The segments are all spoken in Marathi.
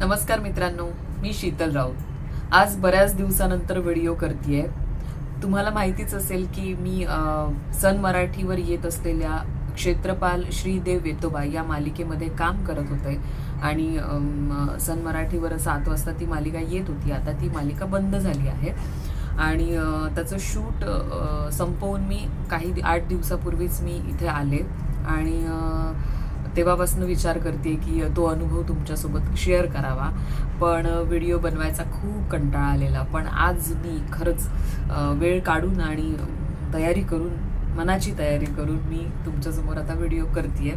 नमस्कार मित्रांनो मी शीतल राऊत. आज बऱ्याच दिवसानंतर व्हिडिओ करतेय. तुम्हाला माहितीच असेल की मी सन मराठीवर येत असलेल्या क्षेत्रपाल श्रीदेव वेतोबा या मालिकेमध्ये काम करत होते. आणि सन मराठीवर सात वाजता ती मालिका येत होती. आता ती मालिका बंद झाली आहे. आणि त्याचं शूट संपवून मी काही आठ दिवसापूर्वीच मी इथे आले. आणि तेव्हापासून विचार करते की तो अनुभव तुमच्यासोबत शेअर करावा. पण व्हिडिओ बनवायचा खूप कंटाळा आलेला. पण आज मी खरंच वेळ काढून आणि तयारी करून मनाची तयारी करून मी तुमच्यासमोर आता व्हिडिओ करते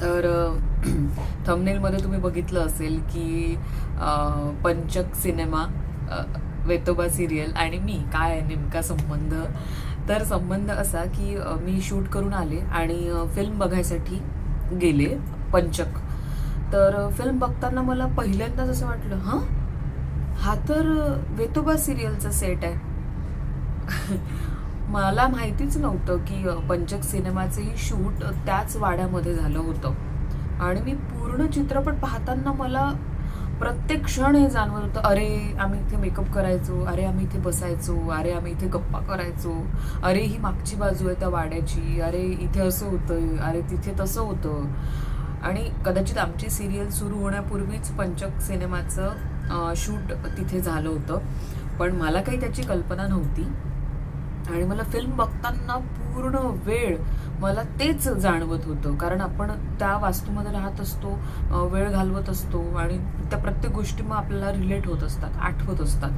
तर थंबनेलमध्ये तुम्ही बघितलं असेल की पंचक सिनेमा वेतोबा सिरियल आणि मी काय नेमका संबंध? तर संबंध असा की मी शूट करून आले आणि फिल्म बघायसाठी गेले पंचक. तर फिल्म बघताना मला पहिल्यांदाच असं वाटलं हां? हा तर वेतोबा सिरियलचा सेट आहे. मला माहितीच नव्हतं की पंचक सिनेमाचंही शूट त्याच वाड्यामध्ये झालं होतं. आणि मी पूर्ण चित्रपट पाहताना मला प्रत्येक क्षण हे जाणवत होतं अरे आम्ही इथे मेकअप करायचो अरे आम्ही इथे बसायचो अरे आम्ही इथे गप्पा करायचो अरे ही मागची बाजू आहे त्या वाड्याची अरे इथे असं होतं अरे तिथे तसं होतं. आणि कदाचित आमची सिरियल सुरू होण्यापूर्वीच पंचक सिनेमाचं शूट तिथे झालं होतं. पण मला काही त्याची कल्पना नव्हती. आणि मला फिल्म बघताना पूर्ण वेळ मला तेच जाणवत होतं. कारण आपण त्या वास्तूमध्ये राहत असतो वेळ घालवत असतो आणि त्या प्रत्येक गोष्टी मग आपल्याला रिलेट होत असतात आठवत असतात.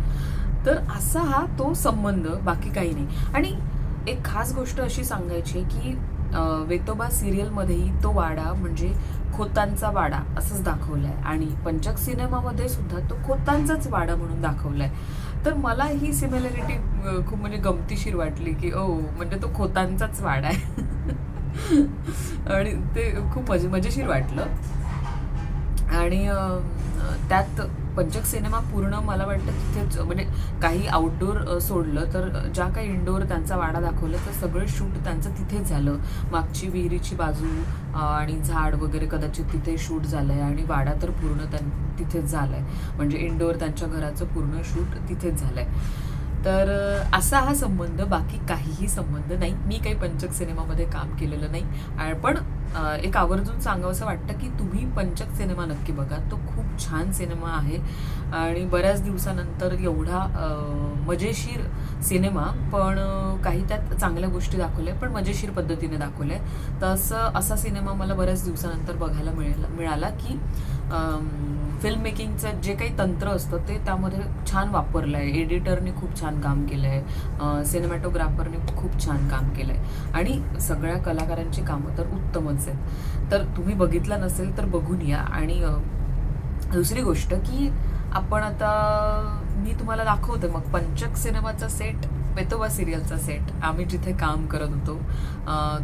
तर असा हा तो संबंध बाकी काही नाही. आणि एक खास गोष्ट अशी सांगायची आहे की वेतोबा सिरियलमध्येही तो वाडा म्हणजे खोतांचा वाडा असंच दाखवलाय. आणि पंचक सिनेमामध्ये सुद्धा तो खोतांचाच वाडा म्हणून दाखवला आहे तर मला ही सिमिलॅरिटी खूप म्हणजे गमतीशीर वाटली की ओ म्हणजे तो खोतांचाच वाड आहे. आणि ते खूप मजे मजेशीर वाटलं. आणि त्यात पंचक सिनेमा पूर्ण मला वाटतं तिथेच म्हणजे काही आउटडोर सोडलं तर ज्या काही इनडोअर त्यांचा वाडा दाखवला तर सगळं शूट त्यांचं तिथेच झालं. मागची विहिरीची बाजू आणि झाड वगैरे कदाचित तिथे शूट झालं आहे आणि वाडा तर पूर्ण त्यां तिथेच झाला आहे म्हणजे इनडोअर त्यांच्या घराचं पूर्ण शूट तिथेच झालं आहे तर असा हा संबंध बाकी काहीही संबंध नाही. मी काही पंचक सिनेमामध्ये काम केलेलं नाही. पण एक आवर्जून सांगावंसं वाटतं की तुम्ही पंचक सिनेमा नक्की बघा. तो खूप छान सिनेमा आहे. आणि बऱ्याच दिवसानंतर एवढा मजेशीर सिनेमा पण काही त्यात चांगल्या गोष्टी दाखवल्या पण मजेशीर पद्धतीने दाखवल्या तसं असा सिनेमा मला बऱ्याच दिवसानंतर बघायला मिळाला मिळाला की फिल्म मेकिंगचं जे काही तंत्र असतं ते त्यामध्ये छान वापरलं आहे एडिटरने खूप छान काम केलं आहे सिनेमॅटोग्राफरने खूप छान काम केलं आहे आणि सगळ्या कलाकारांची कामं तर उत्तमच आहेत. तर तुम्ही बघितलं नसेल तर बघून या. आणि दुसरी गोष्ट की आपण आता मी तुम्हाला दाखवते. मग पंचक सिनेमाचा सेट वेतोबा सिरियलचा सेट आम्ही जिथे काम करत होतो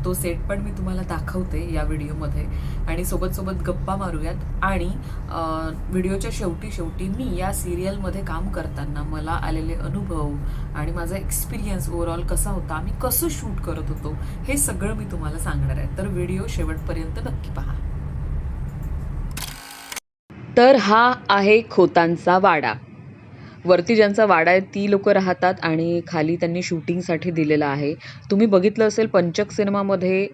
तो सेट पण मी तुम्हाला दाखवते या व्हिडिओमध्ये. आणि सोबत सोबत गप्पा मारूयात. आणि व्हिडिओच्या शेवटी शेवटी मी या सिरियलमध्ये काम करताना मला आलेले अनुभव आणि माझा एक्सपिरियन्स ओव्हरऑल कसा होता आम्ही कसं शूट करत होतो हे सगळं मी तुम्हाला सांगणार आहे. तर व्हिडिओ शेवटपर्यंत नक्की पहा. तर हा आहे खोतांचा वाडा. वरती ज्यांचा वाडा आहे ती लोक राहतात आणि खाली त्यांनी शूटिंगसाठी दिलेला आहे. तुम्ही बघितलं असेल पंचक सिनेमामध्ये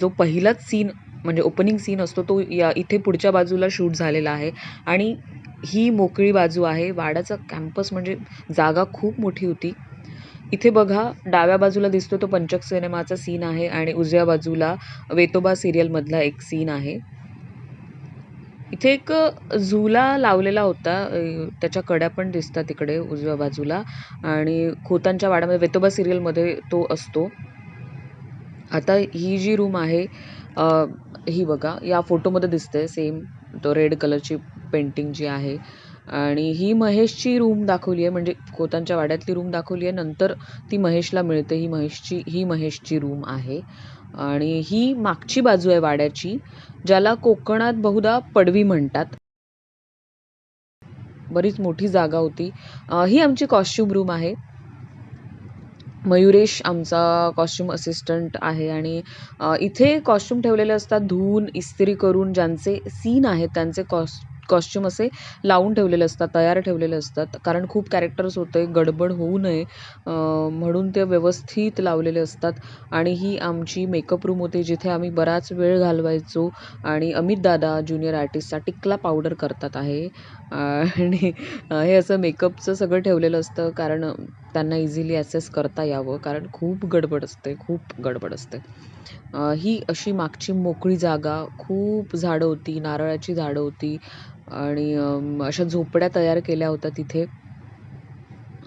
जो पहिलाच सीन म्हणजे ओपनिंग सीन असतो तो या इथे पुढच्या बाजूला शूट झालेला आहे. आणि ही मोकळी बाजू आहे. वाड्याचा कॅम्पस म्हणजे जागा खूप मोठी होती. इथे बघा डाव्या बाजूला दिसतो तो पंचक सिनेमाचा सीन आहे आणि उजव्या बाजूला वेतोबा सिरियलमधला एक सीन आहे. इथे एक झुला लावलेला होता. त्याच्या कड्या पण दिसतात तिकडे उजव्या बाजूला. आणि खोतांच्या वाड्यामध्ये वेतोबा सिरियलमध्ये तो असतो. आता ही जी रूम आहे ही बघा या फोटोमध्ये दिसते सेम तो रेड कलरची पेंटिंग जी आहे. आणि ही महेशची रूम दाखवली आहे म्हणजे खोतांच्या वाड्यातली रूम दाखवली आहे. नंतर ती महेशला मिळते ही महेशची ही महेशची रूम आहे. आणि ही मागची बाजू आहे वाड्याची. ज्याला कोकणात बहुधा पडवी म्हणतात. बरीच मोठी जागा होती. ही आमची कॉस्ट्युम रूम आहे. मयुरेश आमचा कॉस्ट्युम असिस्टंट आहे आणि इथे कॉस्ट्युम ठेवलेले असतात धुवून इस्त्री करून ज्यांचे सीन आहेत त्यांचे कॉस्ट कॉस्च्युम असे लावून ठेवलेले असतात तयार ठेवलेले असतात. कारण खूप कॅरेक्टर्स होते गडबड होऊ नये म्हणून ते व्यवस्थित लावलेले असतात. आणि ही आमची मेकअप रूम होते जिथे आम्ही बराच वेळ घालवायचो. आणि अमित दादा ज्युनियर आर्टिस्टचा टिकला पावडर करतात आहे. आणि हे असं मेकअपचं सगळं ठेवलेलं असतं कारण त्यांना इझिली ॲसेस करता यावं. कारण खूप गडबड असते खूप गडबड असते. ही अशी मागची मोकळी जागा. खूप झाडं होती नारळाची झाडं होती आणि अशा झोपड्या तयार केल्या होत्या तिथे.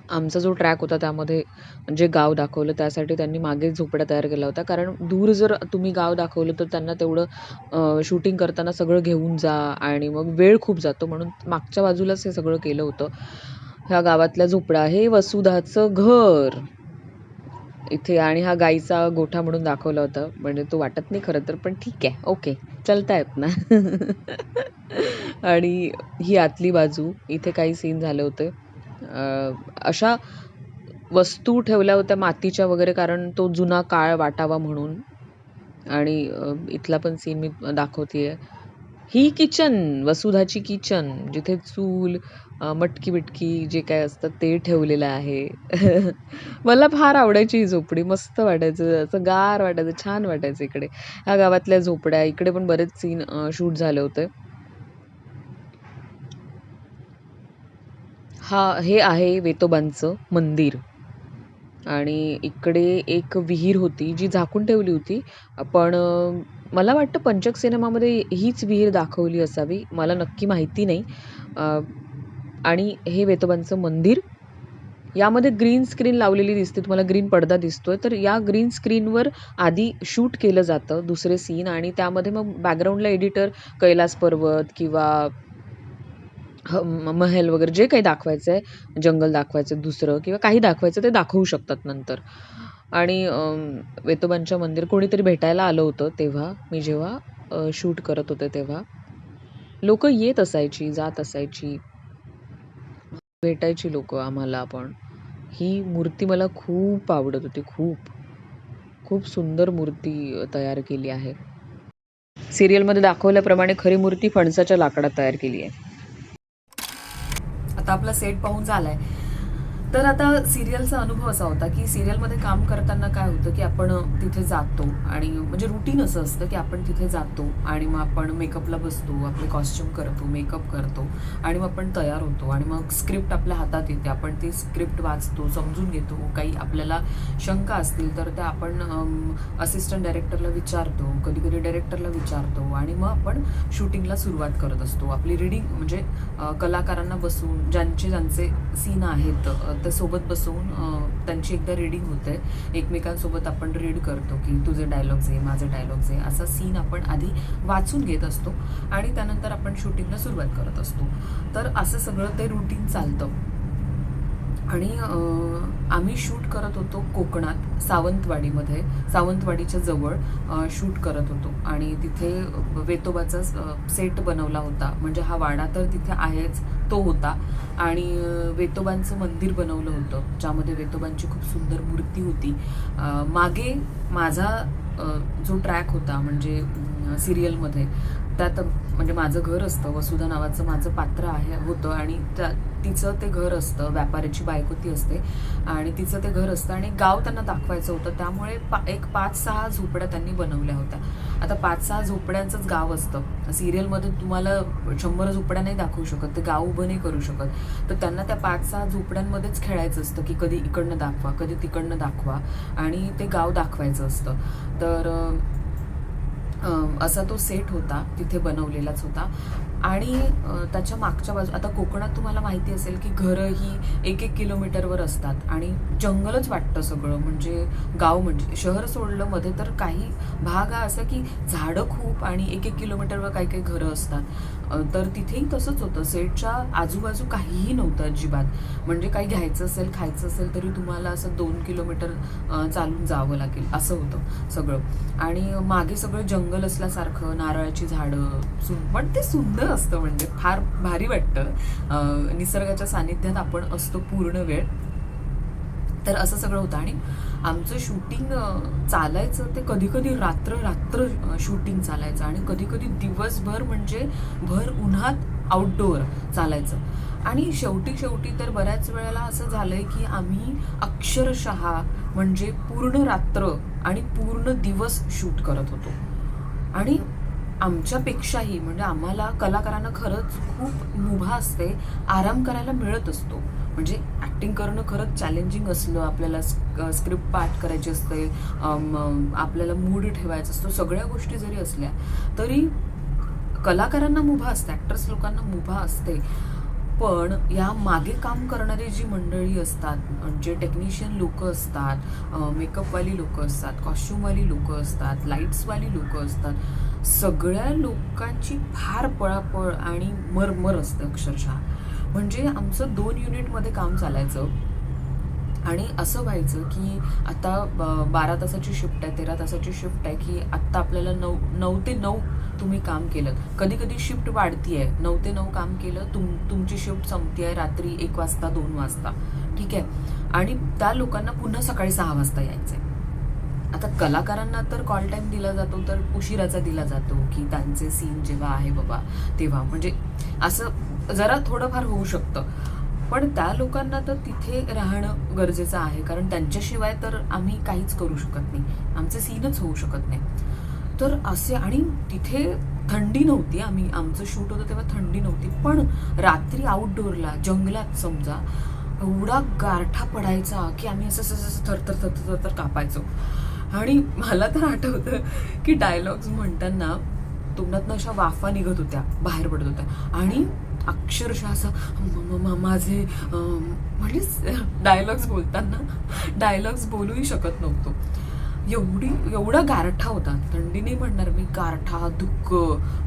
आमचा जो ट्रॅक होता त्यामध्ये जे गाव दाखवलं त्यासाठी त्यांनी मागे झोपड्या तयार केल्या होत्या. कारण दूर जर तुम्ही गाव दाखवलं तर त्यांना तेवढं शूटिंग करताना सगळं घेऊन जा आणि मग वेळ खूप जातो. म्हणून मागच्या बाजूलाच हे सगळं केलं होतं. ह्या गावातल्या झोपड्या. हे वसुधाचं घर. इथे आणि हा गाईचा गोठा म्हणून दाखवला होता. म्हणजे तो वाटत नाही खरं तर पण ठीक आहे. ओके. चलता येत ना. आणि ही आतली बाजू इथे काही सीन झाले होते. अशा वस्तू ठेवल्या होत्या मातीच्या वगैरे कारण तो जुना काळ वाटावा म्हणून. आणि इथला पण सीन मी दाखवते आहे ही किचन वसुधाची किचन जिथे चूल मटकी बिटकी जे काय असतं ते ठेवलेलं आहे. मला फार आवडायची ही झोपडी. मस्त वाटायचं. असं गार वाटायचं छान वाटायचं इकडे. ह्या गावातल्या झोपड्या. इकडे पण बरेच सीन शूट झाले होते. हा हे आहे वेतोबांचं मंदिर. आणि इकडे एक विहीर होती जी झाकून ठेवली होती. पण मला वाटतं पंचक सिनेमामध्ये हीच विहीर दाखवली असावी. मला नक्की माहिती नाही. आणि हे वेतोबांचं मंदिर यामध्ये ग्रीन स्क्रीन लावलेली दिसते तुम्हाला ग्रीन पडदा दिसतोय तर या ग्रीन स्क्रीनवर आधी शूट केलं जातं दुसरे सीन आणि त्यामध्ये मग बॅकग्राऊंडला एडिटर कैलास पर्वत किंवा ह- महल वगैरे जे काही दाखवायचं आहे जंगल दाखवायचं दुसरं किंवा काही दाखवायचं ते दाखवू शकतात नंतर. आणि वेतोबांच्या मंदिर कोणीतरी भेटायला आलं होतं तेव्हा मी जेव्हा शूट करत होते तेव्हा. लोक येत असायची जात असायची. भेटायची लोक आम्हाला पण ही मूर्ती मला खूप आवडत होती खूप. खूप सुंदर मूर्ती तयार केली आहे. सिरियलमध्ये दाखवल्याप्रमाणे खरी मूर्ती फणसाच्या लाकडात तयार केली आहे. आता आपला सेट पाहून झालाय. तर आता सिरियलचा अनुभव असा होता की सिरियलमध्ये काम करताना काय होतं की आपण तिथे जातो आणि म्हणजे रुटीन असं असतं की आपण तिथे जातो आणि मग आपण मेकअपला बसतो आपले कॉस्ट्युम करतो मेकअप करतो आणि मग आपण तयार होतो आणि मग स्क्रिप्ट आपल्या हातात येते. आपण ती स्क्रिप्ट वाचतो समजून घेतो. काही आपल्याला शंका असतील तर त्या आपण असिस्टंट डायरेक्टरला विचारतो कधी कधी डायरेक्टरला विचारतो आणि मग आपण शूटिंगला सुरुवात करत असतो. आपली रिडिंग म्हणजे कलाकारांना बसून ज्यांचे ज्यांचे सीन आहेत अ, सोबत बसवून त्यांची एकदा रीडिंग होते. एकमेकांसोबत आपण रीड करतो की तुझे डायलॉग्स आहे माझे डायलॉग्स आहे. असा सीन आपण आधी वाचून घेत असतो आणि त्यानंतर आपण शूटिंगला सुरुवात करत असतो. तर असं सगळं ते रुटीन चालतं. आणि आम्ही शूट करत होतो कोकणात सावंतवाडीमध्ये. सावंतवाडीच्या जवळ शूट करत होतो. आणि तिथे वेतोबाचा सेट बनवला होता. म्हणजे हा वाडा तर तिथे आहेच. तो होता. आणि वेतोबांचं मंदिर बनवलं होतं ज्यामध्ये वेतोबांची खूप सुंदर मूर्ती होती. मागे माझा जो ट्रॅक होता म्हणजे सिरियलमध्ये त्यात म्हणजे माझं घर असतं वसुधा नावाचं माझं पात्र आहे होतं. आणि त्या तिचं ते घर असतं व्यापाऱ्याची बायको ती असते. आणि तिचं ते घर असतं आणि गाव त्यांना दाखवायचं होतं. त्यामुळे पा एक पाच सहा झोपड्या त्यांनी बनवल्या होत्या. आता पाच सहा झोपड्यांचंच गाव असतं. सिरियलमध्ये तुम्हाला शंभर झोपड्या नाही दाखवू शकत. ते गाव उभं नाही करू शकत. तर त्यांना त्या पाच सहा झोपड्यांमध्येच खेळायचं असतं की कधी इकडनं दाखवा कधी तिकडनं दाखवा. आणि ते गाव दाखवायचं असतं. तर असा तो सेट होता तिथे बनवलेलाच होता. आणि त्याच्या मागच्या बाजू आता कोकणात तुम्हाला माहिती असेल की घरं ही एक एक किलोमीटरवर असतात. आणि जंगलच वाटतं सगळं. म्हणजे गाव म्हणजे शहर सोडलं मध्ये तर काही भाग हा असा की झाडं खूप आणि एक एक किलोमीटरवर काही काही घरं असतात. तर तिथेही तसंच होतं. सेटच्या आजूबाजू काहीही नव्हतं अजिबात. म्हणजे काही घ्यायचं असेल खायचं असेल तरी तुम्हाला असं दोन किलोमीटर चालून जावं लागेल. असं होतं सगळं. आणि मागे सगळं जंगल असल्यासारखं नारळाची झाडं सु पण ते सुंदर असतं म्हणजे. फार भारी वाटतं. निसर्गाच्या सानिध्यात आपण असतो पूर्ण वेळ. तर असं सगळं होतं. आणि आमचं शूटिंग चालायचं ते कधी कधी रात्र रात्र शूटिंग चालायचं. आणि कधी कधी दिवसभर म्हणजे भर उन्हात आउटडोअर चालायचं. आणि शेवटी शेवटी तर बऱ्याच वेळेला असं झालं आहे की आम्ही अक्षरशः म्हणजे पूर्ण रात्र आणि पूर्ण दिवस शूट करत होतो. आणि आमच्यापेक्षाही म्हणजे आम्हाला कलाकारांना खरंच खूप मुभा असते आराम करायला मिळत असतो. म्हणजे ॲक्टिंग करणं खरंच चॅलेंजिंग असलं आपल्याला स्क्रिप्ट पाठ करायची असते आपल्याला मूड ठेवायचा असतो सगळ्या गोष्टी जरी असल्या तरी कलाकारांना मुभा असते ॲक्टर्स लोकांना मुभा असते. पण या मागे काम करणारी जी मंडळी असतात जे टेक्निशियन लोक असतात मेकअपवाली लोक असतात कॉस्ट्युमवाली लोक असतात लाईट्सवाली लोक असतात सगळ्या लोकांची फार पळापळ आणि मरमर असते अक्षरशः. म्हणजे आमचं दोन युनिटमध्ये काम चालायचं. आणि असं व्हायचं की आता ब- बारा तासाची शिफ्ट आहे तेरा तासाची शिफ्ट आहे की आत्ता आपल्याला नऊ नऊ ते नऊ तुम्ही काम केलं. कधी कधी शिफ्ट वाढती आहे नऊ ते नऊ काम केलं तुम तुमची शिफ्ट संपती आहे रात्री एक वाजता दोन वाजता. ठीक आहे? आणि त्या लोकांना पुन्हा सकाळी सहा वाजता यायचं आहे आता कलाकारांना तर कॉल टाईम दिला जातो तर उशिराचा दिला जातो की त्यांचे सीन जेव्हा आहे बाबा तेव्हा. म्हणजे असं जरा थोडंफार होऊ शकतं. पण त्या लोकांना तर तिथे राहणं गरजेचं आहे. कारण त्यांच्याशिवाय तर आम्ही काहीच करू शकत नाही. आमचे सीनच होऊ शकत नाही. तर असे आणि तिथे थंडी नव्हती. आम्ही आमचं शूट होतं तेव्हा थंडी नव्हती. पण रात्री आउटडोअरला जंगलात समजा एवढा गारठा पडायचा की आम्ही असं असं असं थरथर थरथर थरथर कापायचो. आणि मला तर आठवतं की डायलॉग्स म्हणताना तोंडातनं अशा वाफा निघत होत्या. बाहेर पडत होत्या. आणि अक्षरशः असं माझे म्हणजेच म्हणजे डायलॉग्स बोलताना डायलॉग्स बोलूही शकत नव्हतो. एवढी एवढा गारठा होता. थंडी नाही म्हणणार मी गारठा दुःख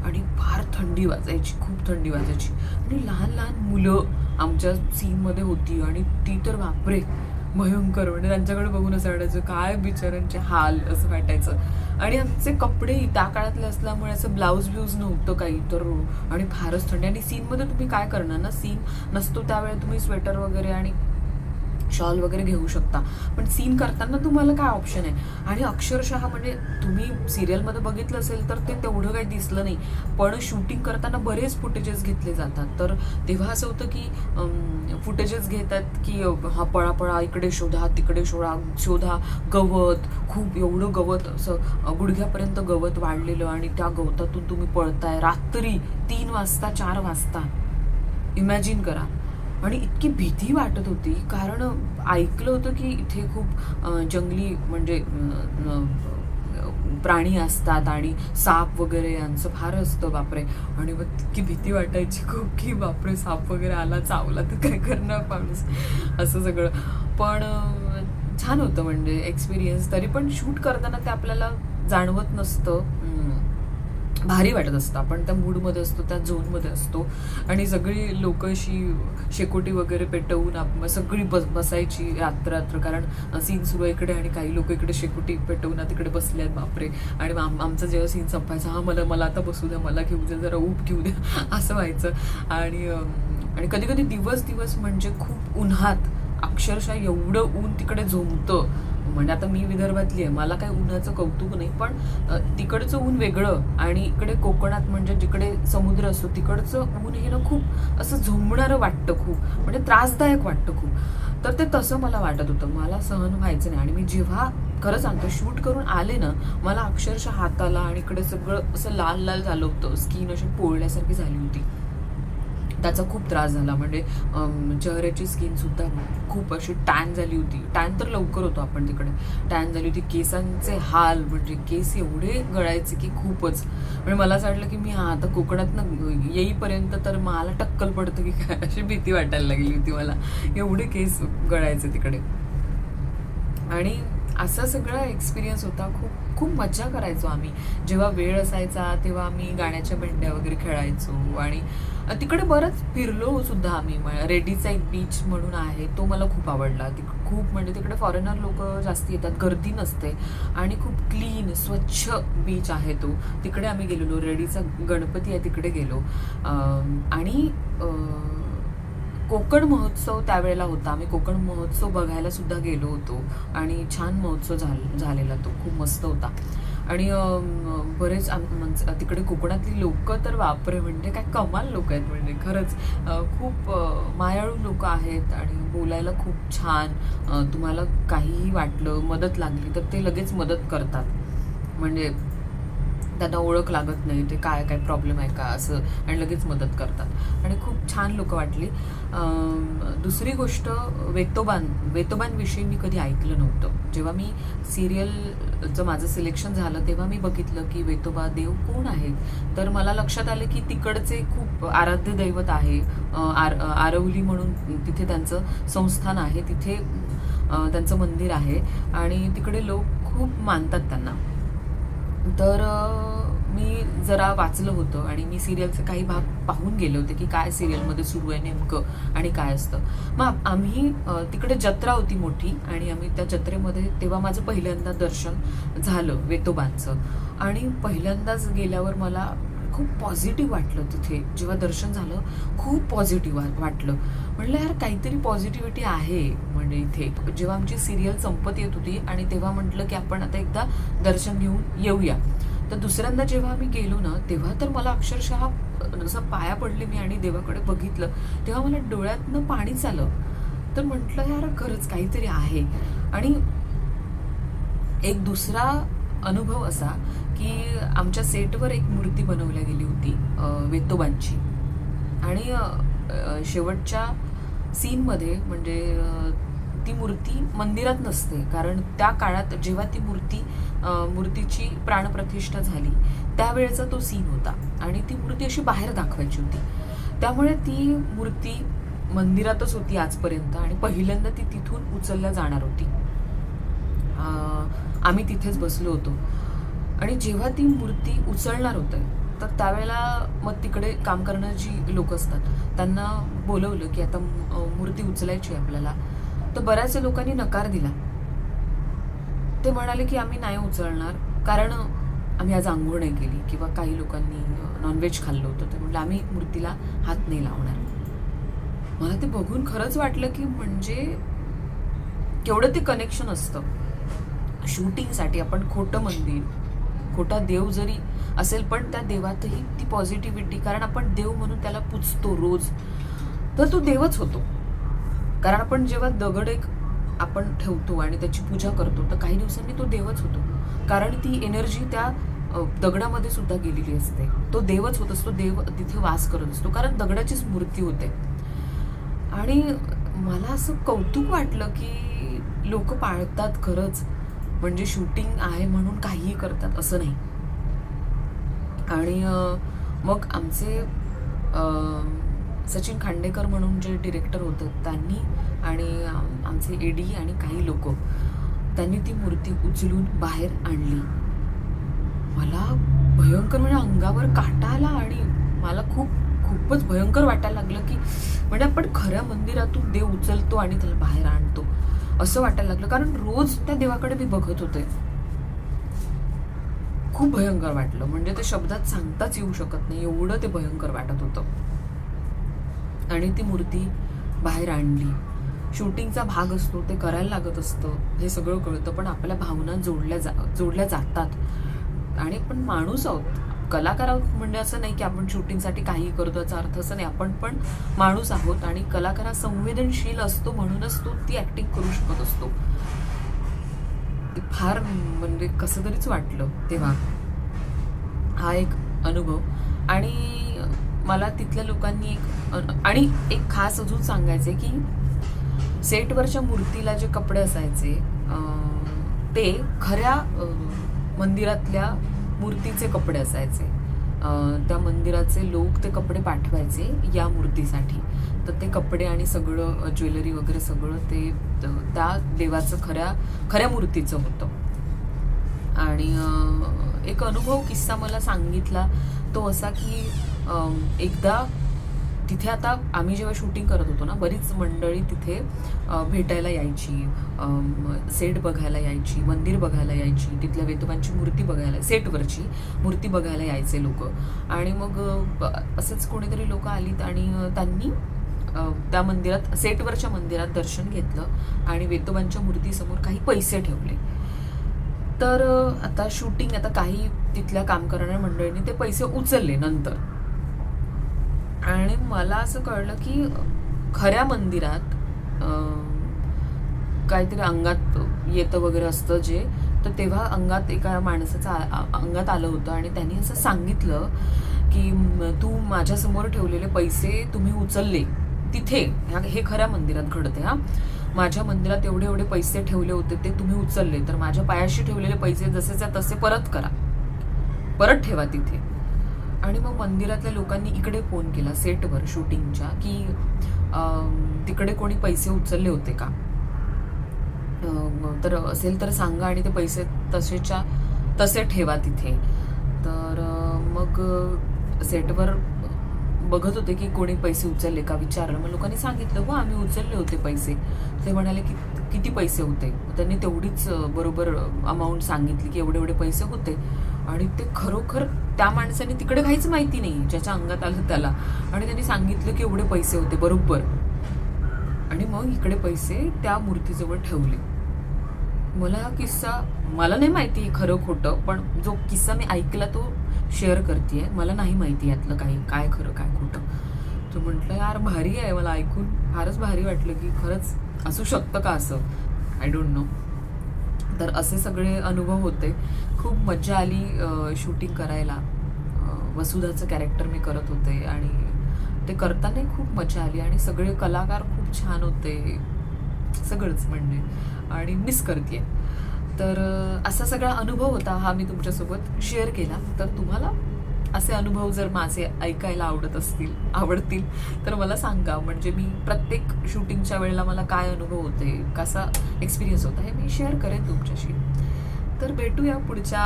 आणि फार थंडी वाजायची खूप थंडी वाजायची. आणि लहान लहान मुलं आमच्या सीनमध्ये होती आणि ती तर बापरे भयंकर. म्हणजे त्यांच्याकडे बघून असं वाटायचं काय बिचारांचे हाल असं वाटायचं. आणि आमचे कपडे त्या काळातले असल्यामुळे असं ब्लाऊज ब्लाऊज नव्हतं काही तर आणि फारच थंडी. आणि सीनमध्ये तुम्ही काय करणार ना? सीन नसतो त्यावेळेला तुम्ही स्वेटर वगैरे आणि शॉल वगैरे घेऊ शकता. पण सीन करताना तुम्हाला काय ऑप्शन आहे? आणि अक्षरशः म्हणजे तुम्ही सिरियलमध्ये बघितलं असेल तर ते तेवढं काही दिसलं नाही. पण शूटिंग करताना बरेच फुटेजेस घेतले जातात. तर तेव्हा असं होतं की फुटेजेस घेतात की हा पळापळा इकडे शोधा तिकडे शोधा शोधा गवत खूप एवढं गवत असं गुडघ्यापर्यंत गवत वाढलेलं आणि त्या गवतातून तुम्ही पळताय. रात्री तीन वाजता चार वाजता. इमॅजिन करा. आणि इतकी भीती वाटत होती. कारण ऐकलं होतं की इथे खूप जंगली म्हणजे प्राणी असतात आणि साप वगैरे यांचं फार असतं बापरे. आणि मग इतकी भीती वाटायची खूप की बापरे साप वगैरे आला चावला तर काय करणार माणूस? असं सगळं. पण छान होतं म्हणजे एक्सपिरियन्स तरी पण शूट करताना ते आपल्याला जाणवत नसतं. भारी वाटत असतं. आपण त्या मूडमध्ये असतो त्या झोनमध्ये असतो. आणि सगळी लोक अशी शेकोटी वगैरे पेटवून आप सगळी बस बसायची रात्र रात्र कारण सीन सुरू आहे इकडे आणि काही लोक इकडे शेकोटी पेटवून आता तिकडे बसले आहेत बापरे. आणि आम- आमचा जेव्हा सीन संपायचा हा मला मला आता बसू द्या मला घेऊ द्या जरा ऊब घेऊ द्या. असं व्हायचं. आणि आणि कधी कधी दिवस दिवस म्हणजे खूप उन्हात अक्षरशः एवढं ऊन तिकडे झोमतं. म्हणजे आता मी विदर्भातली आहे. मला काही उन्हाचं कौतुक नाही पण तिकडचं ऊन वेगळं आणि इकडे कोकणात म्हणजे जिकडे समुद्र असतो तिकडचं ऊन हे ना खूप असं झोंबणारं वाटतं खूप. म्हणजे त्रासदायक वाटतं खूप. तर ते तसं मला वाटत होतं. मला सहन व्हायचं नाही. आणि मी जेव्हा खरं सांगतो शूट करून आले ना मला अक्षरशः हाताला आणि इकडे सगळं असं लाल लाल झालं होतं. स्किन अशी पोळल्यासारखी झाली होती. त्याचा खूप त्रास झाला. म्हणजे चेहऱ्याची स्किन सुद्धा खूप अशी टॅन झाली होती. टॅन तर लवकर होतो आपण तिकडे. टॅन झाली होती. केसांचे हाल म्हणजे केस एवढे गळायचे की खूपच. म्हणजे मला असं वाटलं की मी हा आता कोकणातनं येईपर्यंत तर मला टक्कल पडतं की काय? अशी भीती वाटायला लागली होती मला. एवढे केस गळायचे तिकडे. आणि असा सगळा एक्सपिरियन्स होता. खूप खूप मज्जा करायचो आम्ही. जेव्हा वेळ असायचा तेव्हा आम्ही गाण्याच्या भेंड्या वगैरे खेळायचो आणि तिकडे बरंच फिरलो सुद्धा आम्ही. रेडीचा एक बीच म्हणून आहे तो मला खूप आवडला. तिक खूप म्हणजे तिकडे फॉरेनर लोक जास्त येतात गर्दी नसते आणि खूप क्लीन स्वच्छ बीच आहे तो. तिकडे आम्ही गेलेलो. रेडीचा गणपती आहे तिकडे गेलो. आणि कोकण महोत्सव त्यावेळेला होता. आम्ही कोकण महोत्सव बघायला सुद्धा गेलो होतो. आणि छान महोत्सव झाल झालेला तो. खूप मस्त होता. आणि बरेच म्हणजे तिकडे कोकणातली लोक तर वापरे म्हणजे काय कमाल लोक आहेत म्हणजे. खरंच खूप मायाळू लोक आहेत आणि बोलायला खूप छान तुम्हाला काहीही वाटलं मदत लागली तर ते लगेच मदत करतात. म्हणजे त्यांना ओळख लागत नाही ते काय काय प्रॉब्लेम आहे का असं. आणि लगेच मदत करतात. आणि खूप छान लोक वाटली. दुसरी गोष्ट वेतोबान वेतोबांविषयी मी कधी ऐकलं नव्हतं. जेव्हा मी सिरियलचं माझं सिलेक्शन झालं तेव्हा मी बघितलं की वेतोबा देव कोण आहेत? तर मला लक्षात आलं की तिकडचे खूप आराध्य दैवत आहे. आर आरवली म्हणून तिथे त्यांचं संस्थान आहे. तिथे त्यांचं मंदिर आहे. आणि तिकडे लोक खूप मानतात त्यांना. तर मी जरा वाचलं होतं आणि मी सिरियलचे काही भाग पाहून गेले होते की काय सिरियलमध्ये सुरू आहे नेमकं आणि काय असतं. मग आम्ही तिकडे जत्रा होती मोठी आणि आम्ही त्या जत्रेमध्ये तेव्हा माझं पहिल्यांदा दर्शन झालं वेतोबांचं. आणि पहिल्यांदाच गेल्यावर मला खूप पॉझिटिव्ह वाटलं तिथे. जेव्हा दर्शन झालं खूप पॉझिटिव्ह वाटलं. म्हणलं यार काहीतरी पॉझिटिव्हिटी आहे. म्हणजे इथे. जेव्हा आमची सिरियल संपत येत होती आणि तेव्हा म्हटलं की आपण आता एकदा दर्शन घेऊन येऊया. तर दुसऱ्यांदा जेव्हा आम्ही गेलो ना तेव्हा तर मला अक्षरशः जसं पाया पडले मी आणि देवाकडे बघितलं तेव्हा मला डोळ्यातनं पाणीच आलं. तर म्हटलं यार खरंच काहीतरी आहे. आणि एक दुसरा अनुभव असा की आमच्या सेटवर एक मूर्ती बनवल्या गेली होती वेतोबांची. आणि शेवटच्या सीनमध्ये म्हणजे ती मूर्ती मंदिरात नसते. कारण त्या काळात जेव्हा ती मूर्ती मूर्तीची प्राणप्रतिष्ठा झाली त्यावेळेचा तो सीन होता. आणि ती मूर्ती अशी बाहेर दाखवायची होती. त्यामुळे ती मूर्ती मंदिरातच होती आजपर्यंत आणि पहिल्यांदा ती तिथून उचलल्या जाणार होती. आम्ही तिथेच बसलो होतो. आणि जेव्हा ती मूर्ती उचलणार होते तर त्यावेळेला मग तिकडे काम करणारी जी लोक असतात त्यांना बोलवलं की आता मूर्ती उचलायची आहे आपल्याला. तर बऱ्याचशा लोकांनी नकार दिला. ते म्हणाले की आम्ही नाही उचलणार कारण आम्ही आज आंघोळ नाही केली किंवा काही लोकांनी नॉनव्हेज खाल्लं होतं. ते म्हटलं आम्ही मूर्तीला हात नाही लावणार. मला ते बघून खरंच वाटलं की म्हणजे केवढं ते कनेक्शन असतं. शूटिंगसाठी आपण खोटं मंदिर खोटा देव जरी असेल पण त्या देवातही ती पॉझिटिव्हिटी कारण आपण देव म्हणून त्याला पुजतो रोज. तर तो देवच होतो. कारण आपण जेव्हा दगड एक आपण ठेवतो आणि त्याची पूजा करतो तर काही दिवसांनी तो देवच होतो. कारण ती एनर्जी त्या दगडामध्ये सुद्धा गेलेली असते. तो देवच होत असतो देव तिथे वास करत असतो. कारण दगडाचीच मूर्ती होते. आणि मला असं कौतुक वाटलं की लोक पाळतात खरंच. म्हणजे शूटिंग आहे म्हणून काहीही करतात असं नाही. आणि मग आमचे सचिन खांडेकर म्हणून जे डिरेक्टर होते त्यांनी आणि आमचे एडी आणि काही लोक त्यांनी ती मूर्ती उचलून बाहेर आणली. मला भयंकर म्हणजे अंगावर काटा आला आणि मला खूप खूपच भयंकर वाटायला लागलं की म्हणजे आपण खऱ्या मंदिरातून देव उचलतो आणि त्याला बाहेर आणतो. असं वाटायला लागलं. कारण रोज त्या देवाकडे मी बघत होते. खूप भयंकर वाटलं. म्हणजे ते शब्दात सांगताच येऊ शकत नाही. एवढं ते भयंकर वाटत होतं. आणि ती मूर्ती बाहेर आणली. शूटिंगचा भाग असतो ते करायला लागत असतं. हे सगळं कळतं पण आपल्या भावना जोडल्या जा जोडल्या जातात. आणि आपण माणूस आहोत. कलाकार आहोत म्हणजे असं नाही की आपण शूटिंगसाठी काही करतो याचा अर्थ असं नाही. आपण पण माणूस आहोत आणि कलाकार हा संवेदनशील असतो म्हणूनच तो ती ऍक्टिंग करू शकत असतो. ते फार म्हणजे कसं तरीच वाटलं तेव्हा. हा एक अनुभव. आणि मला तिथल्या लोकांनी एक आणि एक खास अजून सांगायचे की सेटवरच्या मूर्तीला जे कपडे असायचे ते खऱ्या मंदिरातल्या मूर्तीचे कपडे असायचे. त्या मंदिराचे लोक ते कपडे पाठवायचे या मूर्तीसाठी. तर ते कपडे आणि सगळं ज्वेलरी वगैरे सगळं ते त्या देवाचं खऱ्या खऱ्या मूर्तीचं होतं. आणि एक अनुभव किस्सा मला सांगितला तो असा की एकदा तिथे आता आम्ही जेव्हा शूटिंग करत होतो ना बरीच मंडळी तिथे भेटायला यायची. सेट बघायला यायची मंदिर बघायला यायची तिथल्या वेतोबांची मूर्ती बघायला सेटवरची मूर्ती बघायला यायचे लोक. आणि मग असंच कोणीतरी लोक आलीत आणि त्यांनी त्या मंदिरात सेटवरच्या मंदिरात दर्शन घेतलं आणि वेतोबांच्या मूर्तीसमोर काही पैसे ठेवले. तर आता शूटिंग आता काही तिथल्या काम करणाऱ्या मंडळींनी ते पैसे उचलले नंतर. आणि मला असं कळलं की खऱ्या मंदिरात काहीतरी अंगात येतं वगैरे असतं जे तर तेव्हा अंगात एका माणसाचं अंगात आलं होतं आणि त्यांनी असं सांगितलं की तू माझ्यासमोर ठेवलेले पैसे तुम्ही उचलले तिथे ह्या- हे खऱ्या मंदिरात घडते हा. माझ्या मंदिरात एवढे एवढे पैसे ठेवले होते ते तुम्ही उचलले तर माझ्या पायाशी ठेवलेले पैसे जसेच्या तसे परत करा. परत ठेवा तिथे. आणि मग मंदिरातल्या लोकांनी इकडे फोन केला सेटवर शूटिंगच्या की तिकडे कोणी पैसे उचलले होते का? तर असेल तर सांगा आणि ते पैसे तसेच्या तसे ठेवा तिथे. तर मग सेटवर बघत होते की कोणी पैसे उचलले का? विचारलं. मग लोकांनी सांगितलं हो आम्ही उचलले होते पैसे. ते म्हणाले की किती पैसे होते? त्यांनी तेवढीच बरोबर अमाऊंट सांगितली की एवढे एवढे पैसे होते. आणि ते खरोखर त्या माणसाने तिकडे काहीच माहिती नाही ज्याच्या अंगात आलं त्याला. आणि त्यांनी सांगितलं की एवढे पैसे होते बरोबर. आणि मग इकडे पैसे त्या मूर्तीजवळ ठेवले. मला हा किस्सा मला नाही माहिती खरं खोटं पण जो किस्सा मी ऐकला तो शेअर करते मला नाही माहिती यातलं काही काय खरं काय खोटं. तो म्हटलं यार भारी आहे मला ऐकून. फारच भारी वाटलं की खरंच असू शकतं का असं? आय डोंट नो तर असे सगळे अनुभव होते. खूप मज्जा आली शूटिंग करायला. वसुधाचं कॅरेक्टर मी करत होते आणि ते करतानाही खूप मजा आली आणि सगळे कलाकार खूप छान होते. सगळंच म्हणजे. आणि मिस करते तर असा सगळा अनुभव होता हा मी तुमच्यासोबत शेअर केला. तर तुम्हाला असे अनुभव जर माझे ऐकायला आवडत असतील आवडतील तर मला सांगा. म्हणजे मी प्रत्येक शूटिंगच्या वेळेला मला काय अनुभव होते? कसा एक्सपिरियन्स होता हे मी शेअर करेन तुमच्याशी. तर भेटूया पुढच्या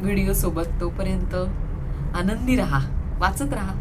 व्हिडिओसोबत तोपर्यंत आनंदी राहा वाचत राहा.